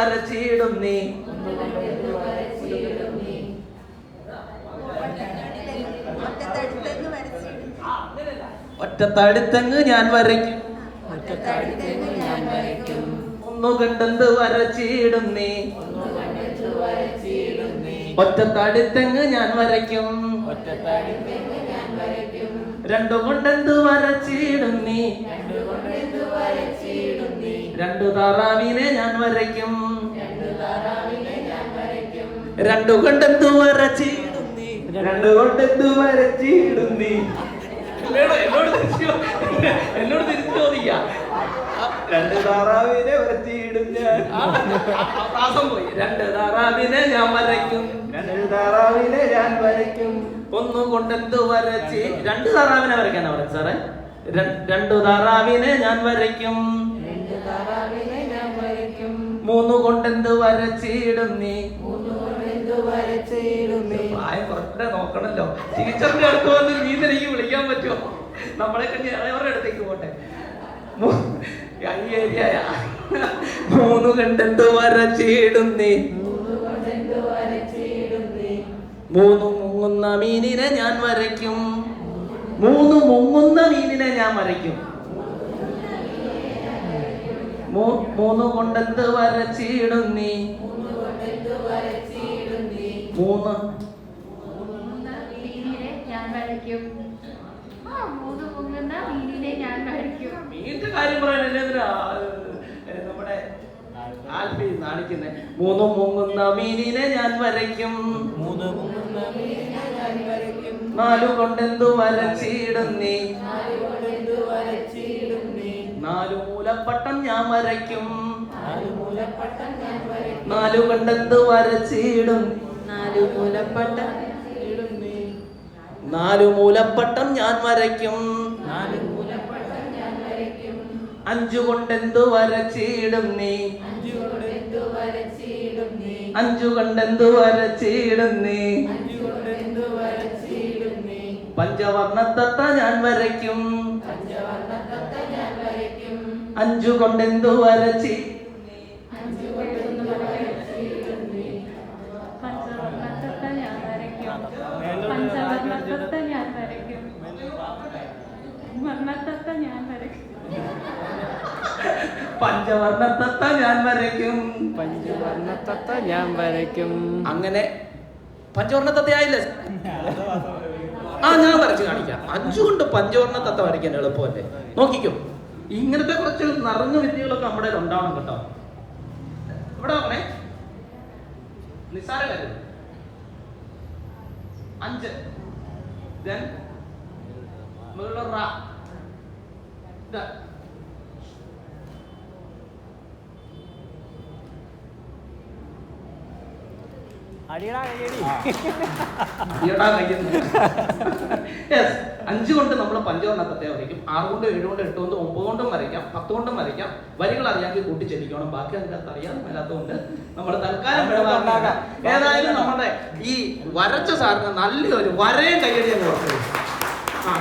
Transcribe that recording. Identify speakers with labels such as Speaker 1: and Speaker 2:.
Speaker 1: വരച്ചിടും നീ.
Speaker 2: വരച്ചിടും
Speaker 1: ഒറ്റത്തടുത്തങ്ങ് ഞാൻ വരയ്ക്കും. ഒന്നു കണ്ടെന്ത് വരച്ചിടും നീ. ഒറ്റത്തടുത്തങ്ങ് ഞാൻ വരയ്ക്കും. രണ്ടു കൊണ്ടെന്ത് വരച്ചിടും നീ. രണ്ടു താറാവിനെ ഞാൻ വരയ്ക്കും. രണ്ടു കൊണ്ടെന്തു വരച്ചിടും നീ. രണ്ടു കൊണ്ടെന്തു വരച്ചിടും നീ. എന്നോട് തിരിച്ചു എന്നോട് തിരിച്ചു ചോദിക്കാം. രണ്ട് താറാവിനെ വരച്ചിടും ഞാൻ. പ്രാസം പോയി. രണ്ട് താറാവിനെ ഞാൻ വരയ്ക്കും. രണ്ട് താറാവിനെ ഞാൻ വരയ്ക്കും. ഒന്നും കൊണ്ടെന്തു വരച്ച്. രണ്ട് താറാവിനെ വരയ്ക്കാനാ പറയുന്നത് സാറേ? രണ്ടു താറാവിനെ ഞാൻ വരയ്ക്കും. മൂന്ന് കൊണ്ടെന്ത് വരച്ചിടും നീ പ്രായം നോക്കണല്ലോ. ടീച്ചറിന്റെ അടുത്ത് വന്ന് നീ നിനക്ക് വിളിക്കാൻ പറ്റുമോ? നമ്മളെ കണ്ടി അവരുടെ അടുത്തേക്ക് പോട്ടെ. മൂന്ന് കണ്ടെന്ത് വരച്ചിടും നീ മൂന്ന് മുങ്ങുന്ന മീനിനെ ഞാൻ വരയ്ക്കും. മൂന്ന് മുങ്ങുന്ന മീനിനെ ഞാൻ വരയ്ക്കും. മൂന്ന് കൊണ്ടെന്ത് വരച്ചിടും നീ? മൂന്ന്. മീനിന്റെ കാര്യം പറയാനല്ലേ നമ്മുടെ ആൽഫി നാണിക്കുന്നേ. മൂന്ന് മുങ്ങുന്ന മീനിനെ ഞാൻ വരയ്ക്കും. നാലു കൊണ്ടെന്തു വരച്ചിടും നീ? നാലു മൂലപ്പട്ടം ഞാൻ വരയ്ക്കും. നാലു കണ്ടത്ത് വരച്ചിടും.
Speaker 2: നാലു മൂലപ്പട്ട
Speaker 1: നാലു മൂലപ്പട്ടം ഞാൻ വരയ്ക്കും. അഞ്ചു കൊണ്ടെന്തു വരച്ചിടും നീ. അഞ്ചു കൊണ്ടെന്തു വരച്ചിടും നീ. പഞ്ചവർണത്തത്ത ഞാൻ വരയ്ക്കും. അഞ്ചു കൊണ്ടെന്തു വരച്ചി.
Speaker 3: പഞ്ചവർണത്തത്ത ഞാൻ വരയ്ക്കും. പഞ്ചവർണത്തത്ത ഞാൻ വരയ്ക്കും.
Speaker 4: പഞ്ചവർണത്തത്ത പഞ്ചവർണത്തത്ത
Speaker 1: അങ്ങനെ പഞ്ചവർണത്തത്ത ആയില്ലേ ആ ഞാൻ വരച്ച് കാണിക്കാം. അഞ്ചുകൊണ്ട് കൊണ്ട് പഞ്ചവർണ തത്ത വരയ്ക്കാൻ എളുപ്പമല്ലേ? നോക്കിക്കോ. ഇങ്ങനത്തെ കുറച്ച് നിറഞ്ഞ വിദ്യകളൊക്കെ നമ്മുടെ ഉണ്ടാവണം കേട്ടോ. ഇവിടെ പറഞ്ഞേ? നിസ്സാര കാര്യം. അഞ്ച്. Then മുകളിലുള്ള
Speaker 4: അടിയടാ കയ്യടി
Speaker 1: യെസ് അഞ്ച് കൊണ്ട് നമ്മൾ പഞ്ചവർണത്തെ വരയ്ക്കും ആറ് കൊണ്ട് ഏഴ് കൊണ്ട് എട്ട് കൊണ്ട് ഒമ്പത് കൊണ്ടും വരയ്ക്കാം. പത്ത് കൊണ്ടും വരയ്ക്കാം. വരികൾ അറിയാമെങ്കിൽ കൂട്ടിച്ചെല്ലിക്കണം ബാക്കി അതിനകത്ത് അറിയാൻ മേലാത്തതുകൊണ്ട് നമ്മൾ തൽക്കാലം ഏതായാലും നമ്മുടെ ഈ വരച്ച സാറിന് നല്ലൊരു വരയും കയ്യടി കൊടുത്തു. ആ